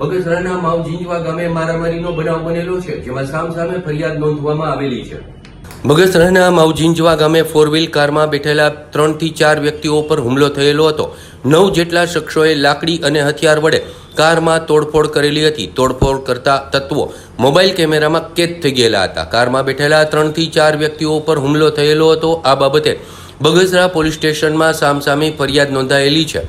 બગસરાના માવ ગામે મારામારીનો બનાવ બનેલો છે, જેમાં સામસામે ફરિયાદ નોંધવામાં આવેલી છે. બગસરાના માવજીંજવા ગામે ફોર વ્હીલ કારમાં બેઠેલા ત્રણથી ચાર વ્યક્તિઓ પર હુમલો થયેલો હતો. નવ જેટલા શખ્સોએ લાકડી અને હથિયાર વડે કારમાં તોડફોડ કરેલી હતી. તોડફોડ કરતા તત્વો મોબાઈલ કેમેરામાં કેદ થઈ ગયેલા હતા. કારમાં બેઠેલા ત્રણથી ચાર વ્યક્તિઓ પર હુમલો થયેલો હતો. આ બાબતે બગસરા પોલીસ સ્ટેશનમાં સામસામી ફરિયાદ નોંધાયેલી છે.